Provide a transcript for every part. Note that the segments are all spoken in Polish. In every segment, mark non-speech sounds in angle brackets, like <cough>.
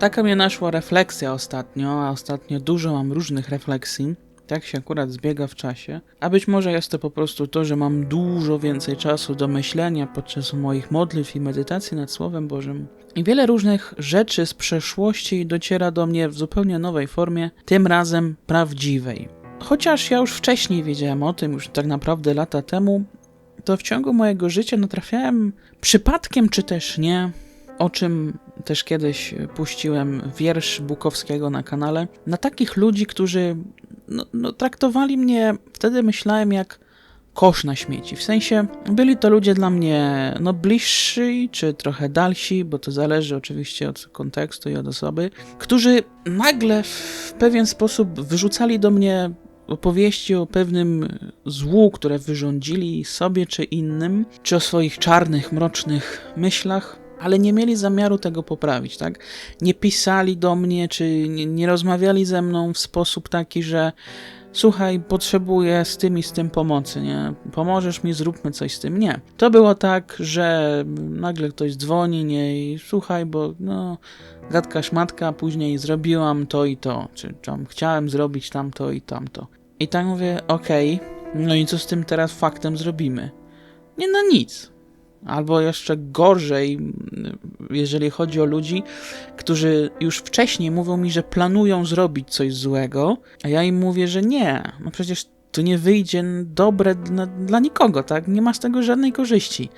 Taka mnie naszła refleksja ostatnio, a ostatnio dużo mam różnych refleksji. Tak się akurat zbiega w czasie. A być może jest to po prostu to, że mam dużo więcej czasu do myślenia podczas moich modlitw i medytacji nad Słowem Bożym. I wiele różnych rzeczy z przeszłości dociera do mnie w zupełnie nowej formie, tym razem prawdziwej. Chociaż ja już wcześniej wiedziałem o tym, już tak naprawdę lata temu, to w ciągu mojego życia natrafiałem przypadkiem czy też nie, o czym też kiedyś puściłem wiersz Bukowskiego na kanale, na takich ludzi, którzy no, no, traktowali mnie, wtedy myślałem jak kosz na śmieci. W sensie byli to ludzie dla mnie no, bliżsi czy trochę dalsi, bo to zależy oczywiście od kontekstu i od osoby, którzy nagle w pewien sposób wyrzucali do mnie opowieści o pewnym złu, które wyrządzili sobie czy innym, czy o swoich czarnych, mrocznych myślach, ale nie mieli zamiaru tego poprawić, tak? Nie pisali do mnie, czy nie, nie rozmawiali ze mną w sposób taki, że słuchaj, potrzebuję z tym i z tym pomocy, nie? Pomożesz mi, zróbmy coś z tym. Nie. To było tak, że nagle ktoś dzwoni, nie? I słuchaj, bo no, gadka szmatka, później zrobiłam to i to, czy tam chciałem zrobić tamto i tamto. I tak mówię, okej, okay, no i co z tym teraz faktem zrobimy? Nie, no nic. Albo jeszcze gorzej, jeżeli chodzi o ludzi, którzy już wcześniej mówią mi, że planują zrobić coś złego, a ja im mówię, że nie. No przecież to nie wyjdzie dobre dla, dla nikogo, tak? Nie ma z tego żadnej korzyści.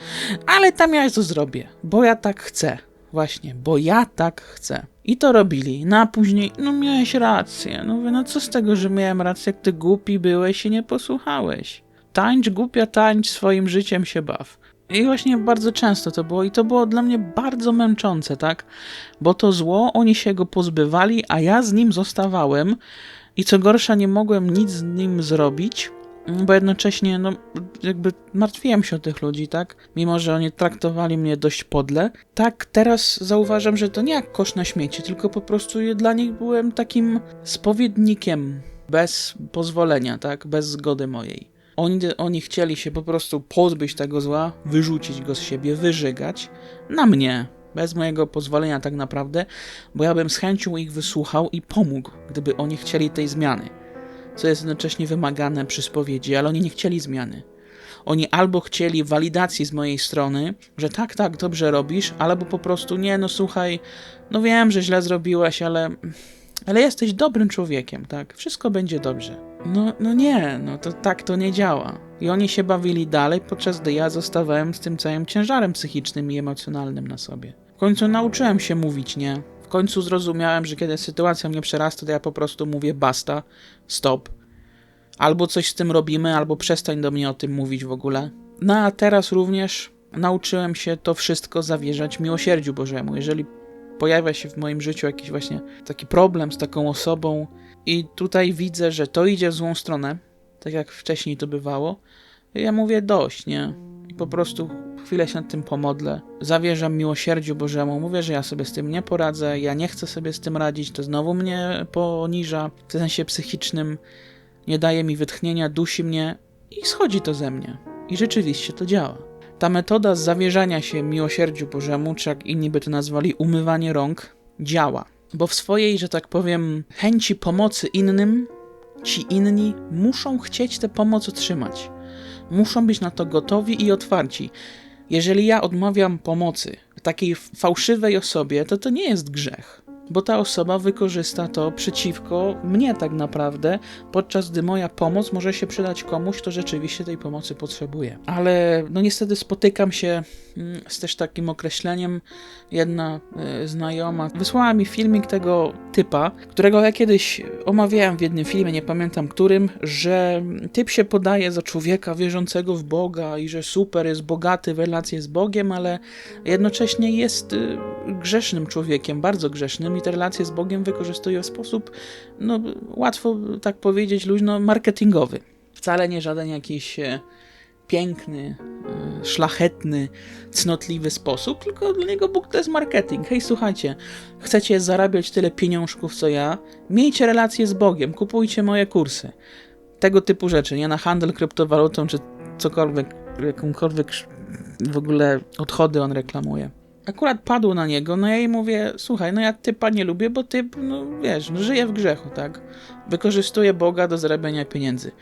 Ale tam ja to zrobię, bo ja tak chcę. Właśnie, bo ja tak chcę. I to robili. No a później, no miałeś rację. No mówię, no co z tego, że miałem rację, jak ty głupi byłeś i nie posłuchałeś. Tańcz, głupia, tańcz, swoim życiem się baw. I właśnie bardzo często to było i to było dla mnie bardzo męczące, tak? Bo to zło, oni się go pozbywali, a ja z nim zostawałem i co gorsza nie mogłem nic z nim zrobić, bo jednocześnie no, jakby martwiłem się o tych ludzi, tak? Mimo, że oni traktowali mnie dość podle. Tak, teraz zauważam, że to nie jak kosz na śmieci, tylko po prostu dla nich byłem takim spowiednikiem bez pozwolenia, tak? Bez zgody mojej. Oni, oni chcieli się po prostu pozbyć tego zła, wyrzucić go z siebie, wyżygać na mnie, bez mojego pozwolenia tak naprawdę, bo ja bym z chęcią ich wysłuchał i pomógł, gdyby oni chcieli tej zmiany. Co jest jednocześnie wymagane przy spowiedzi, ale oni nie chcieli zmiany. Oni albo chcieli walidacji z mojej strony, że tak, tak, dobrze robisz, albo po prostu nie, no słuchaj, no wiem, że źle zrobiłeś, ale ale jesteś dobrym człowiekiem, tak? Wszystko będzie dobrze. No, no nie, no to tak to nie działa. I oni się bawili dalej, podczas gdy ja zostawałem z tym całym ciężarem psychicznym i emocjonalnym na sobie. W końcu nauczyłem się mówić nie. W końcu zrozumiałem, że kiedy sytuacja mnie przerasta, to ja po prostu mówię basta, stop. Albo coś z tym robimy, albo przestań do mnie o tym mówić w ogóle. No a teraz również nauczyłem się to wszystko zawierzać miłosierdziu Bożemu. Jeżeli pojawia się w moim życiu jakiś właśnie taki problem z taką osobą i tutaj widzę, że to idzie w złą stronę, tak jak wcześniej to bywało, ja mówię dość, nie? I po prostu chwilę się nad tym pomodlę, zawierzam miłosierdziu Bożemu, mówię, że ja sobie z tym nie poradzę, ja nie chcę sobie z tym radzić, to znowu mnie poniża w sensie psychicznym, nie daje mi wytchnienia, dusi mnie i schodzi to ze mnie. I rzeczywiście to działa. Ta metoda zawierzania się miłosierdziu Bożemu, czy jak inni by to nazwali, umywanie rąk, działa. Bo w swojej, że tak powiem, chęci pomocy innym, ci inni muszą chcieć tę pomoc otrzymać. Muszą być na to gotowi i otwarci. Jeżeli ja odmawiam pomocy takiej fałszywej osobie, to to nie jest grzech bo ta osoba wykorzysta to przeciwko mnie tak naprawdę, podczas gdy moja pomoc może się przydać komuś, kto rzeczywiście tej pomocy potrzebuje. Ale no niestety spotykam się mm, z też takim określeniem. Jedna y, znajoma wysłała mi filmik tego typa, którego ja kiedyś omawiałem w jednym filmie, nie pamiętam którym, że typ się podaje za człowieka wierzącego w Boga i że super jest bogaty w relacje z Bogiem, ale jednocześnie jest y, grzesznym człowiekiem, bardzo grzesznym i te relacje z Bogiem wykorzystuje w sposób, no łatwo tak powiedzieć, luźno marketingowy. Wcale nie żaden jakiś e, piękny, e, szlachetny, cnotliwy sposób, tylko dla niego Bóg to jest marketing. Hej, słuchajcie, chcecie zarabiać tyle pieniążków co ja? Miejcie relacje z Bogiem, kupujcie moje kursy. Tego typu rzeczy, nie na handel kryptowalutą czy cokolwiek, jakąkolwiek w ogóle odchody on reklamuje. Akurat padło na niego, no ja jej mówię, słuchaj, no ja typa nie lubię, bo typ, no wiesz, no żyje w grzechu, tak? Wykorzystuje Boga do zarabiania pieniędzy.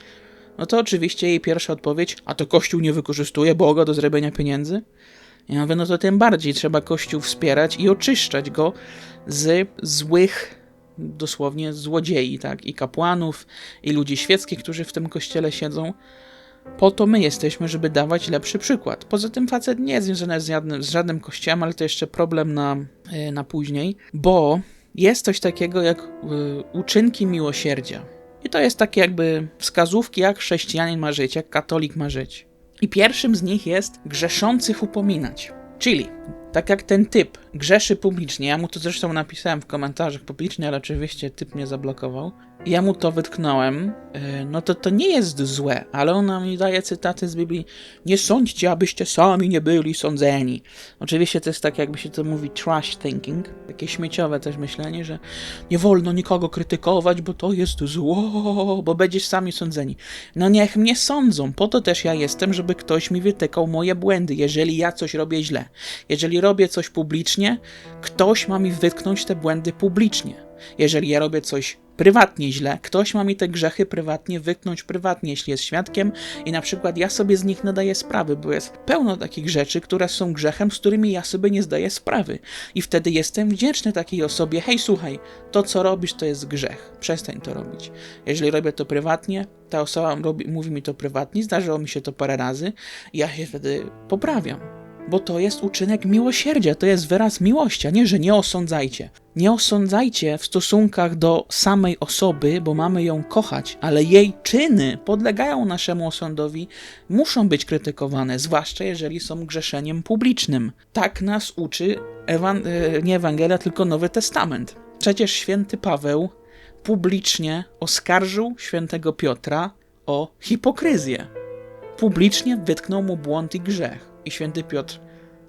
No to oczywiście jej pierwsza odpowiedź, a to Kościół nie wykorzystuje Boga do zarabiania pieniędzy? Ja mówię, no to tym bardziej trzeba Kościół wspierać i oczyszczać go z złych, dosłownie złodziei, tak? I kapłanów, i ludzi świeckich, którzy w tym kościele siedzą. Po to my jesteśmy, żeby dawać lepszy przykład. Poza tym facet nie jest związany z żadnym, z żadnym kościołem, ale to jeszcze problem na, e, na później, bo jest coś takiego jak y, uczynki miłosierdzia. I to jest takie jakby wskazówki, jak chrześcijanin ma żyć, jak katolik ma żyć. I pierwszym z nich jest grzeszących upominać. Czyli, tak jak ten typ grzeszy publicznie, ja mu to zresztą napisałem w komentarzach publicznie, ale oczywiście typ mnie zablokował, ja mu to wytknąłem, e, no to to nie jest złe, ale ona mi daje cytaty z Biblii. Nie sądźcie, abyście sami nie byli sądzeni. Oczywiście to jest tak, jakby się to mówi trash thinking, takie śmieciowe też myślenie, że nie wolno nikogo krytykować, bo to jest zło, bo będziesz sami sądzeni. No niech mnie sądzą, po to też ja jestem, żeby ktoś mi wytykał moje błędy, jeżeli ja coś robię źle. Jeżeli robię coś publicznie, ktoś ma mi wytknąć te błędy publicznie. Jeżeli ja robię coś prywatnie źle. Ktoś ma mi te grzechy prywatnie wyknąć prywatnie, jeśli jest świadkiem i na przykład ja sobie z nich nadaję sprawy, bo jest pełno takich rzeczy, które są grzechem, z którymi ja sobie nie zdaję sprawy. I wtedy jestem wdzięczny takiej osobie, hej słuchaj, to co robisz to jest grzech, przestań to robić. Jeżeli robię to prywatnie, ta osoba robi, mówi mi to prywatnie, zdarzyło mi się to parę razy, ja się wtedy poprawiam bo to jest uczynek miłosierdzia, to jest wyraz miłości, a nie, że nie osądzajcie. Nie osądzajcie w stosunkach do samej osoby, bo mamy ją kochać, ale jej czyny podlegają naszemu osądowi, muszą być krytykowane, zwłaszcza jeżeli są grzeszeniem publicznym. Tak nas uczy Ewan e, nie Ewangelia, tylko Nowy Testament. Przecież święty Paweł publicznie oskarżył świętego Piotra o hipokryzję. Publicznie wytknął mu błąd i grzech. I święty Piotr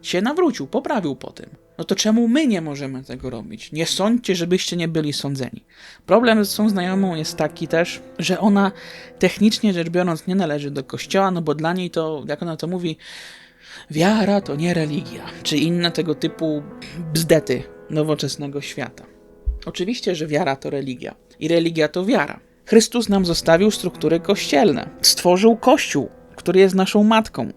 się nawrócił, poprawił po tym. No to czemu my nie możemy tego robić? Nie sądźcie, żebyście nie byli sądzeni. Problem z tą znajomą jest taki też, że ona technicznie rzecz biorąc nie należy do kościoła, no bo dla niej to, jak ona to mówi, wiara to nie religia, czy inne tego typu bzdety nowoczesnego świata. Oczywiście, że wiara to religia i religia to wiara. Chrystus nam zostawił struktury kościelne, stworzył kościół, który jest naszą matką,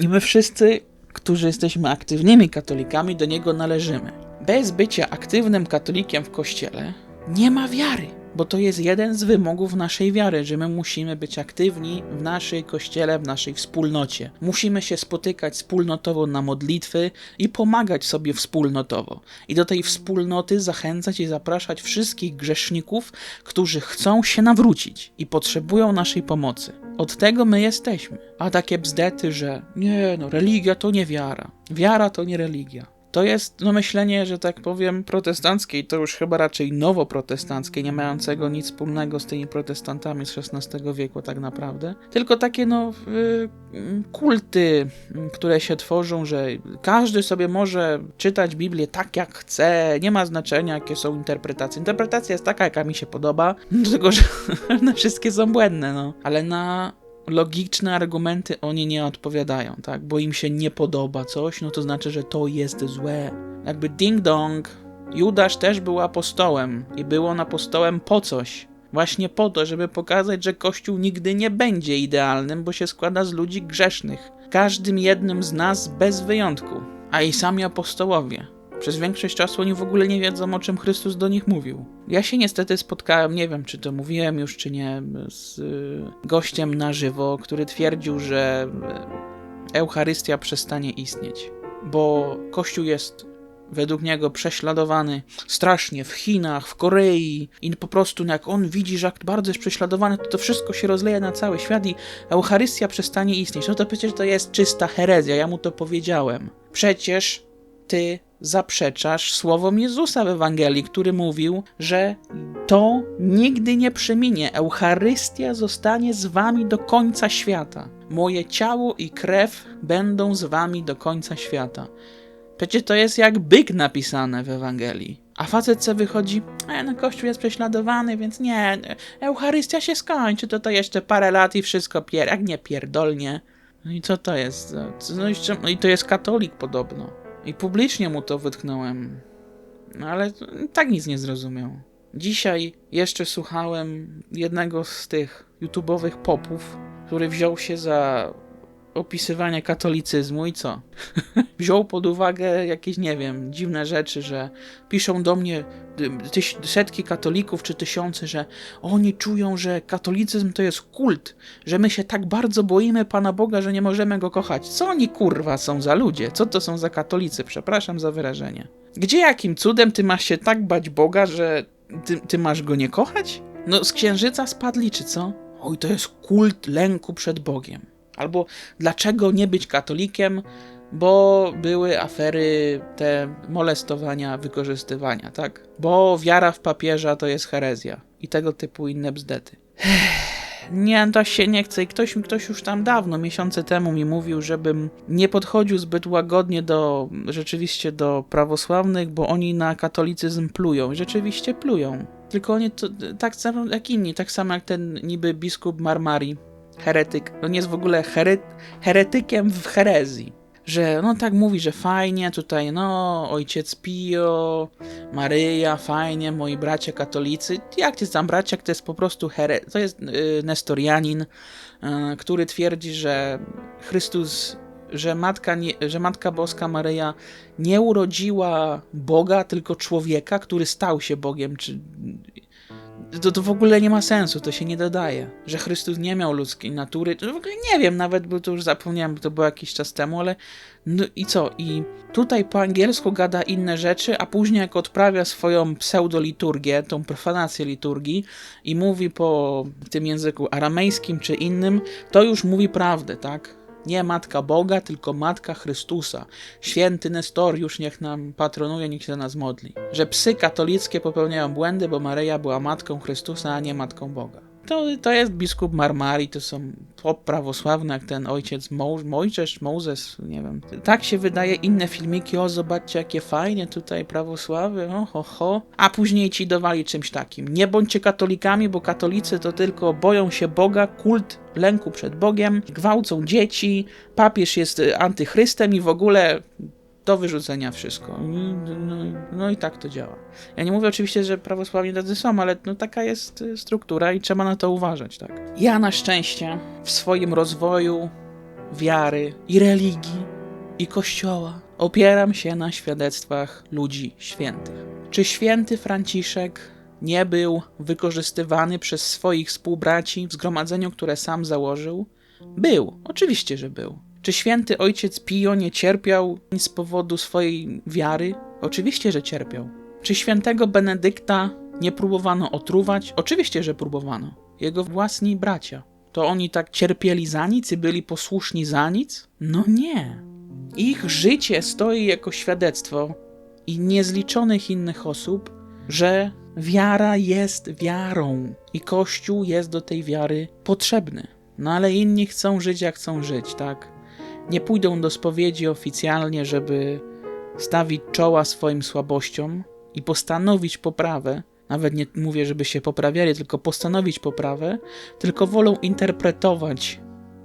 i my wszyscy, którzy jesteśmy aktywnymi katolikami, do niego należymy. Bez bycia aktywnym katolikiem w kościele nie ma wiary, bo to jest jeden z wymogów naszej wiary, że my musimy być aktywni w naszej kościele, w naszej wspólnocie. Musimy się spotykać wspólnotowo na modlitwy i pomagać sobie wspólnotowo. I do tej wspólnoty zachęcać i zapraszać wszystkich grzeszników, którzy chcą się nawrócić i potrzebują naszej pomocy. Od tego my jesteśmy. A takie bzdety, że nie, no religia to nie wiara. Wiara to nie religia. To jest no, myślenie, że tak powiem, protestanckie i to już chyba raczej nowoprotestanckie, nie mającego nic wspólnego z tymi protestantami z XVI wieku tak naprawdę. Tylko takie no y, kulty, które się tworzą, że każdy sobie może czytać Biblię tak jak chce, nie ma znaczenia jakie są interpretacje. Interpretacja jest taka, jaka mi się podoba, <laughs> tylko że <laughs> one wszystkie są błędne, no. Ale na logiczne argumenty oni nie odpowiadają, tak? Bo im się nie podoba coś, no to znaczy, że to jest złe. Jakby ding dong, Judasz też był apostołem i był on apostołem po coś. Właśnie po to, żeby pokazać, że Kościół nigdy nie będzie idealnym, bo się składa z ludzi grzesznych. Każdym jednym z nas bez wyjątku. A i sami apostołowie. Przez większość czasu oni w ogóle nie wiedzą, o czym Chrystus do nich mówił. Ja się niestety spotkałem, nie wiem czy to mówiłem już, czy nie, z y, gościem na żywo, który twierdził, że Eucharystia przestanie istnieć, bo Kościół jest według niego prześladowany strasznie w Chinach, w Korei i po prostu jak on widzi, że jak bardzo jest prześladowany, to to wszystko się rozleje na cały świat i Eucharystia przestanie istnieć. No to przecież to jest czysta herezja, ja mu to powiedziałem. Przecież ty zaprzeczasz słowom Jezusa w Ewangelii, który mówił, że to nigdy nie przeminie. Eucharystia zostanie z wami do końca świata. Moje ciało i krew będą z wami do końca świata. Przecież to jest jak byk napisane w Ewangelii. A facet co wychodzi, e, no kościół jest prześladowany, więc nie, Eucharystia się skończy, to to jeszcze parę lat i wszystko pier... jak nie pierdolnie. No i co to jest? No i, no i to jest katolik podobno. I publicznie mu to wytknąłem. No ale tak nic nie zrozumiał. Dzisiaj jeszcze słuchałem jednego z tych YouTube'owych popów, który wziął się za opisywanie katolicyzmu i co? <laughs> wziął pod uwagę jakieś, nie wiem, dziwne rzeczy, że piszą do mnie setki katolików czy tysiące, że oni czują, że katolicyzm to jest kult, że my się tak bardzo boimy Pana Boga, że nie możemy go kochać. Co oni kurwa są za ludzie? Co to są za katolicy? Przepraszam za wyrażenie. Gdzie jakim cudem ty masz się tak bać Boga, że ty, ty masz go nie kochać? No z księżyca spadli, czy co? Oj, to jest kult lęku przed Bogiem. Albo dlaczego nie być katolikiem, bo były afery te molestowania, wykorzystywania, tak? Bo wiara w papieża to jest herezja i tego typu inne bzdety. Nie, to się nie chce i ktoś, ktoś już tam dawno, miesiące temu mi mówił, żebym nie podchodził zbyt łagodnie do, rzeczywiście do prawosławnych, bo oni na katolicyzm plują. Rzeczywiście plują. Tylko oni to, tak samo jak inni, tak samo jak ten niby biskup Marmari, heretyk. On jest w ogóle here, heretykiem w herezji. Że no tak mówi, że fajnie tutaj, no ojciec Pio, Maryja, fajnie, moi bracia katolicy. Jak to jest tam bracia, to jest po prostu here, to jest y, nestorianin, y, który twierdzi, że Chrystus że matka, nie, że matka Boska Maryja nie urodziła Boga, tylko człowieka, który stał się Bogiem, czy to, to w ogóle nie ma sensu, to się nie dodaje. Że Chrystus nie miał ludzkiej natury, to w ogóle nie wiem nawet, bo to już zapomniałem, bo to było jakiś czas temu, ale no i co? I tutaj po angielsku gada inne rzeczy, a później jak odprawia swoją pseudoliturgię, tą profanację liturgii i mówi po tym języku aramejskim czy innym, to już mówi prawdę, tak? Nie Matka Boga, tylko Matka Chrystusa. Święty Nestoriusz niech nam patronuje, niech się za nas modli. Że psy katolickie popełniają błędy, bo Maryja była Matką Chrystusa, a nie Matką Boga. To, to jest biskup Marmari, to są pop jak ten ojciec Mo Mojżesz, Mozes, nie wiem. Tak się wydaje, inne filmiki, o zobaczcie jakie fajnie tutaj prawosławy, o ho ho. A później ci dowali czymś takim. Nie bądźcie katolikami, bo katolicy to tylko boją się Boga, kult lęku przed Bogiem, gwałcą dzieci, papież jest antychrystem i w ogóle do wyrzucenia wszystko. No, no, i tak to działa. Ja nie mówię oczywiście, że prawosławni tacy są, ale no, taka jest y, struktura i trzeba na to uważać. Tak. Ja na szczęście w swoim rozwoju wiary i religii i kościoła opieram się na świadectwach ludzi świętych. Czy święty Franciszek nie był wykorzystywany przez swoich współbraci w zgromadzeniu, które sam założył? Był, oczywiście, że był. Czy święty ojciec Pio nie cierpiał z powodu swojej wiary? Oczywiście, że cierpiał. Czy świętego Benedykta nie próbowano otruwać? Oczywiście, że próbowano. Jego własni bracia. To oni tak cierpieli za nic i byli posłuszni za nic? No nie. Ich życie stoi jako świadectwo i niezliczonych innych osób, że wiara jest wiarą i Kościół jest do tej wiary potrzebny. No ale inni chcą żyć jak chcą żyć, tak? Nie pójdą do spowiedzi oficjalnie, żeby stawić czoła swoim słabościom i postanowić poprawę, nawet nie mówię, żeby się poprawiali, tylko postanowić poprawę, tylko wolą interpretować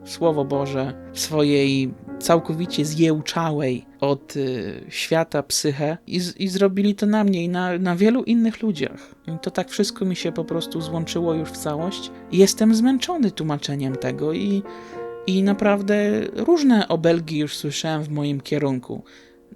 Słowo Boże w swojej całkowicie zjełczałej od y, świata psychę i, i, zrobili to na mnie i na, na wielu innych ludziach. I to tak wszystko mi się po prostu złączyło już w całość. Jestem zmęczony tłumaczeniem tego i i naprawdę różne obelgi już słyszałem w moim kierunku.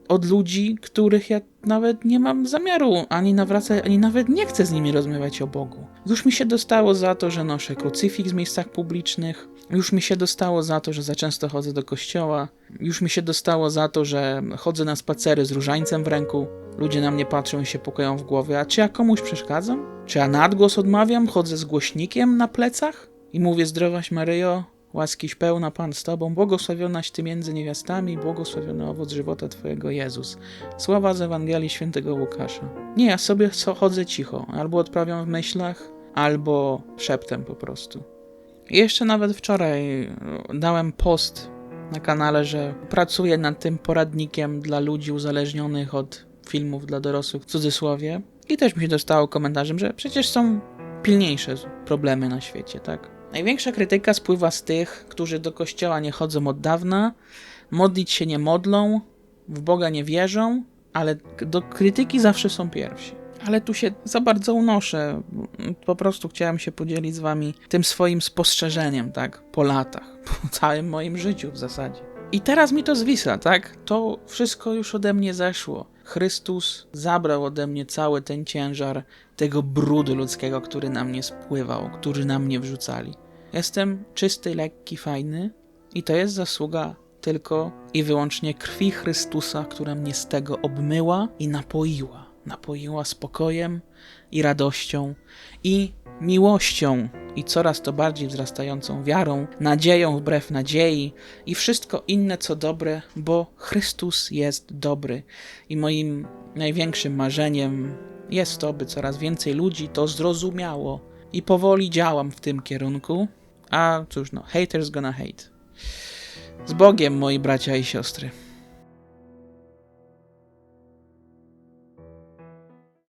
Od ludzi, których ja nawet nie mam zamiaru ani nawracać, ani nawet nie chcę z nimi rozmawiać o Bogu. Już mi się dostało za to, że noszę krucyfiks w miejscach publicznych. Już mi się dostało za to, że za często chodzę do kościoła. Już mi się dostało za to, że chodzę na spacery z różańcem w ręku. Ludzie na mnie patrzą i się pokoją w głowie. A czy ja komuś przeszkadzam? Czy ja nadgłos odmawiam? Chodzę z głośnikiem na plecach? I mówię zdrowaś Maryjo, Łaskiś pełna Pan z Tobą, błogosławionaś Ty między niewiastami, błogosławiony owoc żywota Twojego Jezus. Sława z Ewangelii Świętego Łukasza. Nie, ja sobie chodzę cicho, albo odprawiam w myślach, albo szeptem po prostu. Jeszcze nawet wczoraj e, dałem post na kanale, że pracuję nad tym poradnikiem dla ludzi uzależnionych od filmów dla dorosłych w cudzysłowie. I też mi się dostało komentarzem, że przecież są pilniejsze problemy na świecie, tak? Największa krytyka spływa z tych, którzy do kościoła nie chodzą od dawna, modlić się nie modlą, w Boga nie wierzą, ale do krytyki zawsze są pierwsi. Ale tu się za bardzo unoszę. Po prostu chciałem się podzielić z wami tym swoim spostrzeżeniem, tak? Po latach, <laughs> po całym moim życiu w zasadzie. I teraz mi to zwisa, tak? To wszystko już ode mnie zeszło. Chrystus zabrał ode mnie cały ten ciężar tego brudu ludzkiego, który na mnie spływał, który na mnie wrzucali. Jestem czysty, lekki, fajny i to jest zasługa tylko i wyłącznie krwi Chrystusa, która mnie z tego obmyła i napoiła. Napoiła spokojem i radością i miłością i coraz to bardziej wzrastającą wiarą, nadzieją wbrew nadziei i wszystko inne co dobre, bo Chrystus jest dobry. I moim największym marzeniem jest to, by coraz więcej ludzi to zrozumiało i powoli działam w tym kierunku. A cóż no, haters gonna hate. Z Bogiem, moi bracia i siostry.